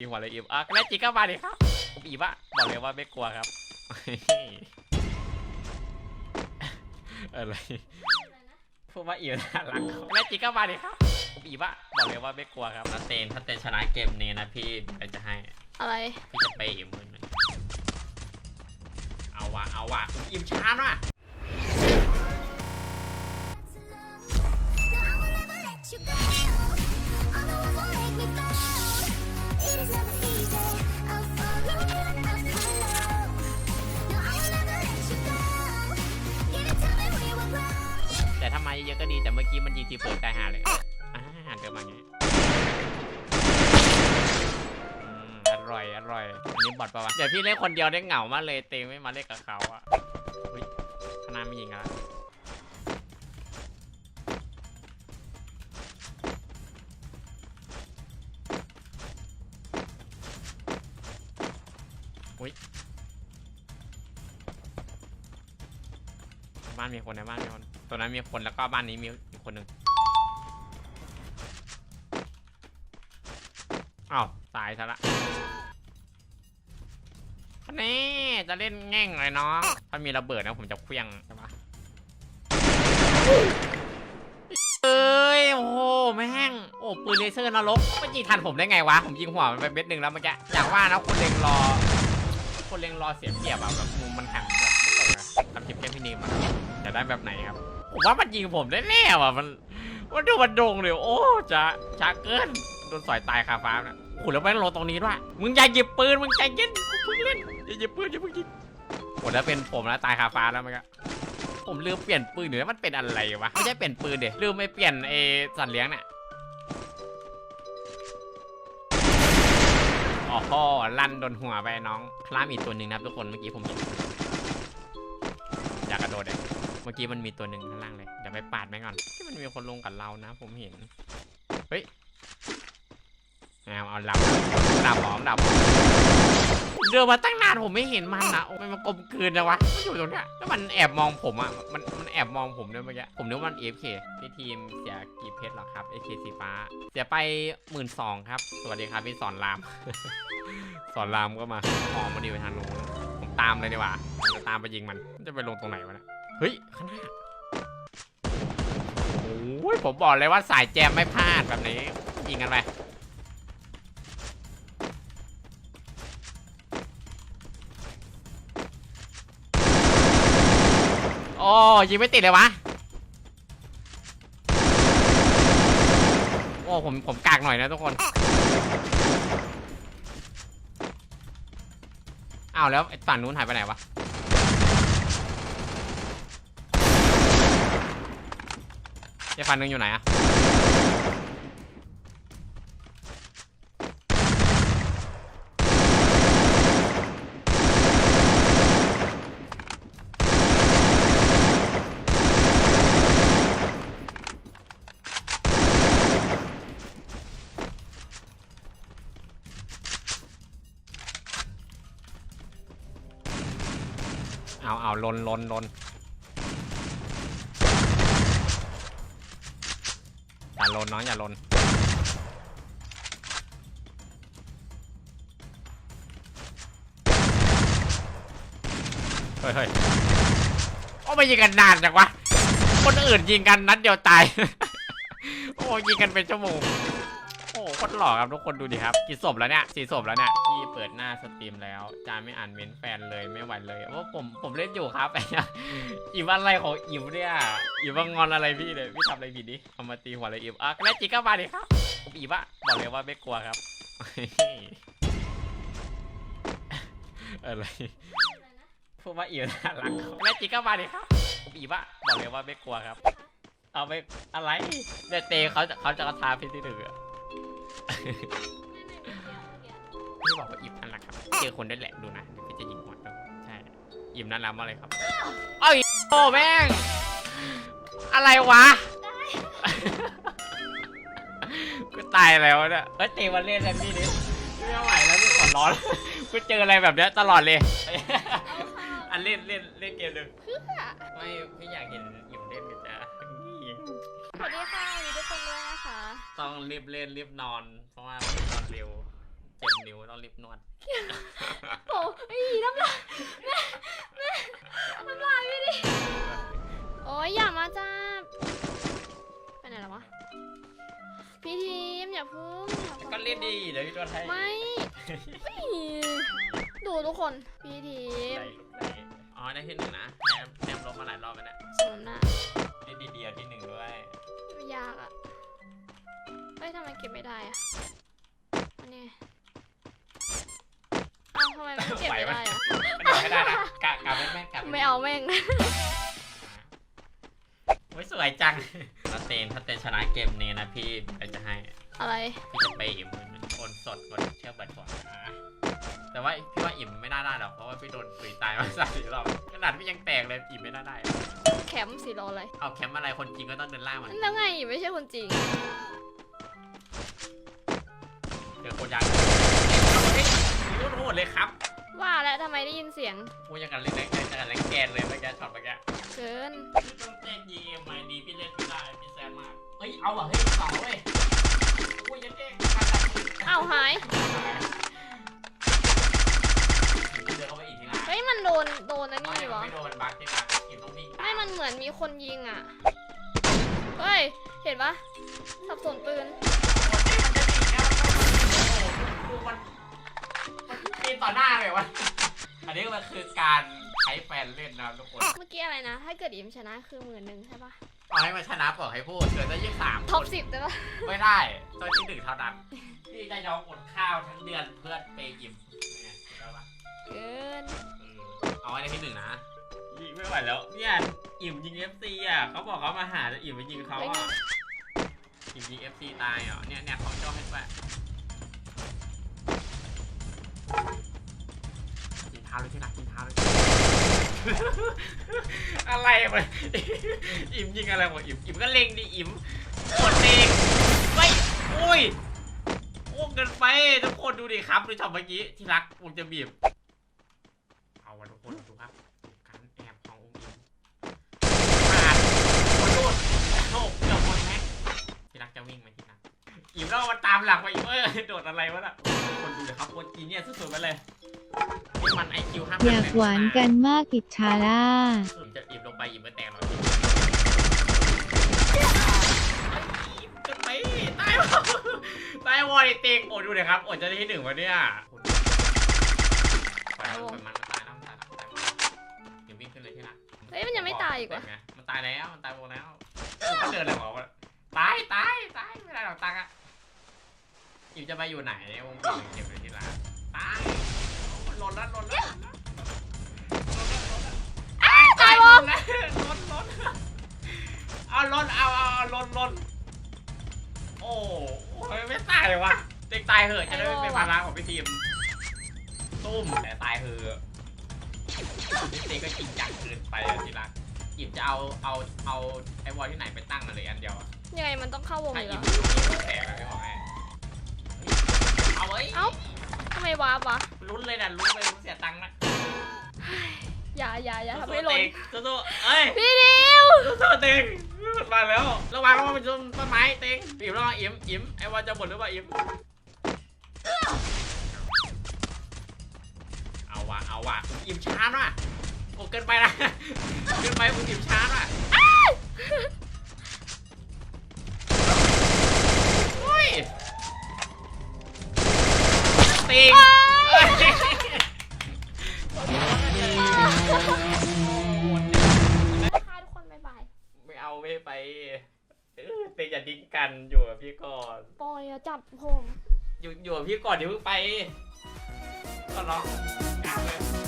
อีหัวเลยอิมอะแม่จีก็มาดิครับผมอีบอะบอกเลยว่าไม่กลัวครับ อะไรพูดว่าอีน่ารักแม่จีก็มาดิครับผมอีบอะบอกเลยว่าไม่กลัวครับถ้าเตนถ้าเตนชนะเกมนี้นะพี่เดี๋ยวจะให้ อะไร พี่จะไปอิมมือหนึ่งเอาว่ะเอาว่ะคุณอิมช้าว่ะ เยอะๆก็ดีแต่เมื่อกี้มันยิงทีเปิดตายหาเลยอ่าเดินมาไงอืมอร่อยอร่อยอันนี้บอดปะวะเดี๋ยวพี่เล่นคนเดียวได้เหงามากเลยเตงไม่มาเล่นกับเขาอะเฮ้ยขางหนาไม่ยิงกันละอุ้ยบ้านมีคนในบ้านมีคน ตัวนั้นมีคนแล้วก็บ้านนี้มีอีกคนหนึ่งอ้าวตายซะละนี่จะเล่นแง่งเลยเนาะถ้ามีระเบิดนะผมจะเคลี้ยงใช่ปะเอ้ยโอ้แม่งโอ้ปืนเลเซอร์นรกมันยิงทันผมได้ไงวะ ผมยิงหัวมันไปเม็ดหนึ่งแล้วเมื่อกี้อยากว่านะคนเล็งรอ คนเล็งรอเสียเปรียบอะแบบมุมมันหันแบบไม่ตรงอะทำคลิปแค่พี่นิมอะจะได้แบบไหนครับ ผมว่ามันยิงผมแน่ๆว่ะมันมันดูมันโดงเลยโอ้จะช้าเกินโดนสอยตายคาฟ้านะโอ้โหแล้วแม่งลงตรงนี้ด้วยมึงอย่าหยิบปืนมึงใจเย็นเพิ่งเล่นอย่าหยิบปืนอย่าเพิ่งยิงโอ้แล้วเป็นผมแล้วตายคาฟ้าแล้วมั้งผมลืมเปลี่ยนปืนหรือมันเป็นอะไรวะไม่ใช่เปลี่ยนปืนเดี๋ยลืมไม่เปลี่ยนเอสัตว์เลี้ยงเนี่ยอ๋อลั่นโดนหัวไปน้องคล้ามอีกตัวหนึ่งนะครับทุกคนเมื่อกี้ผมเห็น มื่อกี้มันมีตัวหนึ่งข้างล่างเลย เดี๋ยวไปปาดแม่งก่อนที่มันมีคนลงกับเรานะ ผมเห็น เฮ้ยเอาเอาดับดับหอมดับเดินมาตั้งนานผมไม่เห็นมันนะโอ้ยมันกลมกลืนนะวะมันอยู่ตรงเนี้ยแล้วมันแอบมองผมอะมันมันแอบมองผมด้วยเมื่อกี้ผมนึกว่ามัน AFK พี่ทีมเสียกี่เพชรหรอครับ AK สีฟ้า เสียไปหมื่นสองครับ สวัสดีครับพี่สอนราม สอนรามก็มาหอมมาดีไปทางนู้นผมตามเลยดีกว่าจะตามไปยิงมันมันจะไปลงตรงไหนวะเนี่ย เฮ้ย ข้างหน้า โอ้ย ผมบอกเลยว่าสายแจมไม่พลาดแบบนี้ ยิงกันไปโอ้ยิงไม่ติดเลยวะ โอ้ ผม ผมกากหน่อยนะทุกคน อ้าวแล้วไอ้ฝั่งนู้นหายไปไหนวะ ไอ้ฟันนึงอยู่ไหนอะเอาเอาลนลนลน อย่าลนน้องอย่าลนเฮ้ยเฮ้ยโอ้ไม่ยิงกันนานจังวะ คนอื่นยิงกันนัดเดียวตาย โอ้ยิงกันเป็นชั่วโมง โอ้โคตรหล่อครับทุกคนดูดิครับกี่ศพแล้วเนี่ยสี่ศพแล้วเนี่ยพี่เปิดหน้าสตรีมแล้วจาไม่อ่านเมนแฟนเลยไม่ไหวเลยว่าผมผมเล่นอยู่ครับไอ้เนี่ยอิมอะไรของอิมเนี่ยอิมว่างอนอะไรพี่เลยพี่ทำอะไรผิดดิเอามาตีหัวเลยอิมอะแม่จีก็มาดิครับอิมอะบอกเลยว่าไม่กลัวครับอะไรพูดว่าอิมน่ารักแม่จีก็มาดิครับอิมอะบอกเลยว่าไม่กลัวครับ เอาไปอะไรเดยวเตเขาจะเขาจะกระทาพี่ที่หนึ่งอะ พี่บอกว่าอิ่มนั่นแหละครับ เจอคนได้แหละดูนะเดี๋ยวพี่จะยิงหัวด้วยใช่ อิ่มนั่นแล้วมาเลยครับเอ้ยโอ้แม่ง อะไรวะ กูตายแล้วเนี่ยเฮ้ยเตวันเล่นกันพี่ดิไม่ไหวแล้วพี่ขอร้อนกูเจออะไรแบบเนี้ยตลอดเลย อันเล่นเล่นเล่นเกมหนึ่งไม่พี่อยากเห็นอิ่มเล่นกันจ้ะ สวัสดีค่ะมีทุกคนด้วยนะคะต้องรีบเล่นรีบนอน เพราะว่ามันนอนเร็วเจ็บนิ้วต้องรีบนวดโอ้ยน้ำลายแม่แม่น้ำลายไม่ดิโอ้ยอย่ามาจับไปไหนแล้ววะพี่ทีมอย่าพึ่งอย่าพึ่งก็เล่นดีเดี๋ยวพี่นวดให้ไม่ไม่ดูทุกคนพี่ทีมได้ได้อ๋อได้ที่หนึ่งนะแพ้แพ้ลบมาหลายรอบแล้วเนี่ยสมน้ได้ดีเดียวที่หนึ่งด้ว ยำไม่ยากอะเฮ้ยทำไมเก็บไม่ได้อะอันนี้เอ้าทำไมมันเก็บไม่ได้อะมันยังไม่ได้นะกะกะไม่แม่กะไม่เอาแม่งโอ้ยสวยจังถ้าเตนถ้าเตนชนะเกมนี้นะพี่เดี๋ยวจะให้ อะไร พี่จะไปอิ่มเหมือนโอนสดบนเชือกบัตรก่อนนะ แต่ว่าพี่ว่าอิ่มไม่น่าได้หรอกเพราะว่าพี่โดนตุยตายมาสามสี่รอบขนาดพี่ยังแตกเลยอิ่มไม่น่าได้ แคมป์สีรออะไรเอาแคมป์อะไรคนจริงก็ต้องเดินล่างมันแล้วไงไม่ใช่คนจริงเจอโคตรยากโคตรโหดเลยครับ ว่าแล้วทำไมได้ยินเสียงพูดยังกันเล่นแรงยังกันแรงแกนเลยเมื่อกี้ช็อตเมื่อกี้เกินพี่ต้องเต้นยีเอ็มไอดีพี่เล่นไม่ได้พี่แซมมากเฮ้ยเอาว่ะเฮ้ยเสาเว้ยกูยังเด้งขาดตัดมืออ้าวหาย นโดนโดนอันไม่นี่วะไม่โดนบักที่บักทีมต้องวิ่งตาไม่มันเหมือนมีคนยิงอะ เฮ้ย เห็นปะสับสนปืนมันปีนต่อหน้าเลยวะ อันนี้มันคือการใช้แฟนเล่นนะทุกคน เมื่อกี้อะไรนะ ถ้าเกิดอิมชนะคือหมื่นหนึ่งใช่ปะเอาให้มันชนะบอกให้พูดเกิดได้ยี่สามท็อปสิบได้ปะไม่ได้ตัวที่หนึ่งเท่านั้นพี่จะยอมอดข้าวทั้งเดือนเพื่อไปอิ่มไงได้ปะเกิน เออเอาไว้ในที่หนึ่งนะยิงไม่ไหวแล้วเนี่ยอิ่มยิงเอฟซีอะเขาบอกเขามาหาจะอิ่มไปยิงเขาอะอิ่มยิงเอฟซีตายอะเนี่ยเนี่ยเขาจ้องให้ไปกินเท้าเลยที่รักกินเท้าเลยอะไรมันอิ่มยิงอะไรหมดอิ่มอิ่มก็เล็งดิอิ่มกดเล็งไม่โอ้ยโอ้เกินไปทุกคนดูดิครับดูช็อตเมื่อกี้ที่รักผมจะบีบ เอาวะทุกคนดูครับการแอบขององค์อิมปาดโคตรโดดโชคเกือบหมดแม็ก ที่รักจะวิ่งไหมที่รักอิมแล้วมันตามหลังมาอีกเอ้ยโดดอะไรวะน่ะคนดูเลยครับคนจีเนี่ยสุดๆไปเลยนี่มันไอคิวห้าอยากหวานกันมากอิจฉาล่าอิมจะอิมลงไปอิมไม่แตกหรอกเกินไปตายวะตายวอลเต็งโอ้ดูเลยครับโอ้จะได้ที่หนึ่งวะเนี่ยปล่อยมันมันตายแล้วมันตายแล้วตายหมดเดี๋ยววิ่งขึ้นเลยที่รักเฮ้ยมันยังไม่ตายอีกวะเห็นไงมันตายแล้วมันตายหมดแล้วมันเดินอะไรของมันตาย ตาย ตายไม่ได้หรอกตังค์อะอิมจะไปอยู่ไหนเนี่ยวงปีเก็บเลยที่ร้านตายมันหล่นแล้วหล่นแล้วหล่นแล้วตายตายวงแล้วหล่นหล่นเอาหล่นเอาเอาเอาหล่นหล่นโอ้โหไม่ตายวะเด็กตายเหอะจะได้ไม่เป็นภาระของพี่ทีมตุ้มแต่ตายเหอะพี่ตีก็จริงจังเกินไปอะทีรักอิมจะเอาเอาเอาไอ้วอลที่ไหนไปตั้งมาเลยอันเดียวอะ ยังไงมันต้องเข้าวงถ้าอยู่อิแล้วมอยู่นี่ก็แตกอะไม่บอกให้เอาไว้ยเอ้าทำไมวาร์ปวะลุ้นเลยนะลุ้นเลยลุ้นเสียตังค์นะอย่าอย่าอย่าทำให้หล่นสู้ๆสู้ๆเอ้ยพี่ดิวสู้ๆเต็งมันมาแล้วระวังระวังมันชนต้นไม้เต็งอิมระวังอิมอิมไอ้วอลจะหมดหรือเปล่าอิมเอาว่ะเอาว่ะคุณอิมช้าว่ะโอ้เกินไปนะเกินไปคุณอิมช้าว่ะโติงค่ะทุกคนบ๊ายบายไม่เอาไม่ไปเออติงอย่าดิ้งกันอยู่กับพี่ก่อน ปอยอย่าจับผม อยู่อยู่กับพี่ก่อนเดี๋ยวเพิ่งไปก็ร้องบ